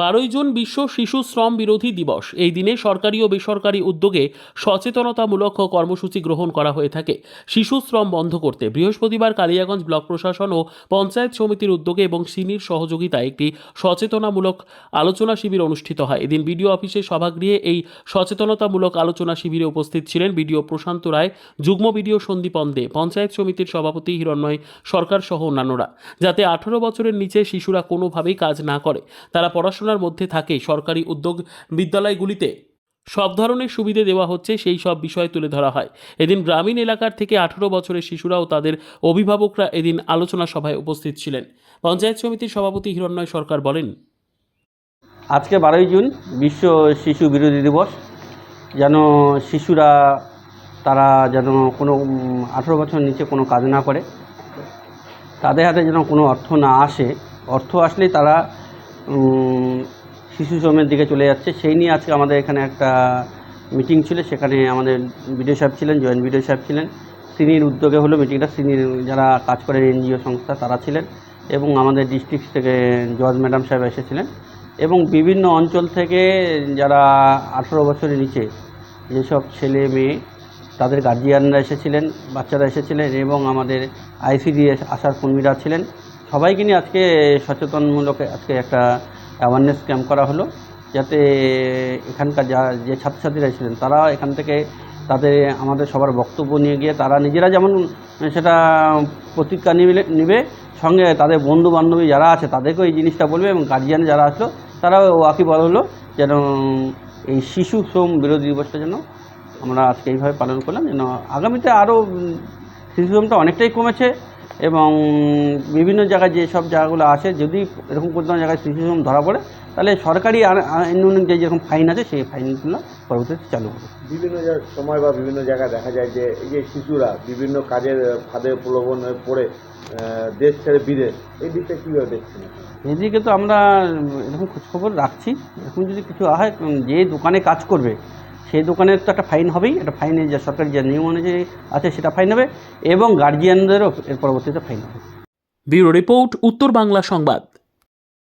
বারোই জুন বিশ্ব শিশু শ্রম বিরোধী দিবস। এই দিনে সরকারি ও বেসরকারি উদ্যোগে সচেতনতামূলক কর্মসূচি গ্রহণ করা হয়ে থাকে। শিশু শ্রম বন্ধ করতে বৃহস্পতিবার কালিয়াগঞ্জ ব্লক প্রশাসন ও পঞ্চায়েত সমিতির উদ্যোগে এবং সিনির সহযোগিতায় একটি সচেতনামূলক আলোচনা শিবির অনুষ্ঠিত হয়। এদিন বিডিও অফিসের সভাগৃহে এই সচেতনতামূলক আলোচনা শিবিরে উপস্থিত ছিলেন বিডিও প্রশান্ত রায়, যুগ্ম বিডিও সন্দীপন দে, পঞ্চায়েত সমিতির সভাপতি হিরণ্ময় সরকার সহ অন্যান্যরা। যাতে আঠারো বছরের নিচে শিশুরা কোনোভাবেই কাজ না করে, তারা পড়াশোনার মধ্যে থাকে সরকারি উদ্যোগ বিদ্যালয়গুলিতে। সব ধরনের সুবিধে দেওয়া হচ্ছে, সেই সব বিষয় তুলে ধরা হয়। এদিন গ্রামীণ এলাকার থেকে আঠারো বছরের শিশুরা ও তাদের অভিভাবকরা এদিন আলোচনা সভায় উপস্থিত ছিলেন। পঞ্চায়েত সমিতির সভাপতি হিরণ্ময় সরকার বলেন, আজকে বারোই জুন বিশ্ব শিশু বিরোধী দিবস। যেন শিশুরা, তারা যেন কোনো আঠেরো বছর নিচে কোনো কাজ না করে, তাদের হাতে যেন কোনো অর্থ না আসে, অর্থ আসলেই তারা শিশু শ্রমের দিকে চলে যাচ্ছে। সেই নিয়ে আজকে আমাদের এখানে একটা মিটিং ছিল, সেখানে আমাদের বিডিও সাহেব ছিলেন, জয়েন্ট বিডিও সাহেব ছিলেন। সিনির উদ্যোগে হলো মিটিংটা সিনির যারা কাজ করেন, এনজিও সংস্থা, তারা ছিলেন এবং আমাদের ডিস্ট্রিক্ট থেকে জজ ম্যাডাম সাহেব এসেছিলেন। এবং বিভিন্ন অঞ্চল থেকে যারা আঠেরো বছরের নিচে যেসব ছেলে, মেয়ে, তাদের গার্জিয়ানরা এসেছিলেন, বাচ্চারা এসেছিলেন এবং আমাদের আইসিডি আশার কর্মীরা ছিলেন। সবাইকে নিয়ে আজকে সচেতনমূলক আজকে একটা অ্যাওয়ারনেস ক্যাম্প করা হলো, যাতে এখানকার যা, যে ছাত্রছাত্রীরা ছিলেন, তারা এখান থেকে তাদের, আমাদের সবার বক্তব্য নিয়ে গিয়ে তারা নিজেরা যেমন, সেটা প্রতিজ্ঞা নিবে নিবে, সঙ্গে তাদের বন্ধু বান্ধবী যারা আছে, তাদেরকেও এই জিনিসটা বলবে এবং গার্জিয়ান যারা আসলো, তারাও ওয়াকিবল হলো যেন এই শিশু শ্রম বিরোধী দিবসটা যেন আমরা আজকে এইভাবে পালন করলাম, যেন আগামীতে আরও শিশু শ্রমটা অনেকটাই কমেছে। এবং বিভিন্ন জায়গায় যে সব জায়গাগুলো আছে যদি এরকম কোনো জায়গায় শিশু শ্রম ধরা পড়ে তাহলে সরকারি আইন- অনুযায়ী যেরকম ফাইন আছে সেই ফাইনগুলো পরবর্তীতে চালু হবে বিভিন্ন সময় বা বিভিন্ন জায়গায় দেখা যায় যে এই যে শিশুরা বিভিন্ন কাজের ফাঁদে প্রলোভনে পড়ে দেশ ছেড়ে বিদেশ এই দিকটা কীভাবে দেখছেন? এদিকে তো আমরা এরকম খোঁজখবর রাখছি। এখন যদি কিছু হয় যে দোকানে কাজ করবে সেই দোকানের তো একটা ফাইন হবেই, একটা ফাইনে যে সরকারি যে নিয়ম অনুযায়ী আছে সেটা ফাইন হবে এবং গার্জিয়ানদেরও এর পরবর্তীতে ফাইন হবে। ব্যুরো রিপোর্ট, উত্তর বাংলা সংবাদ।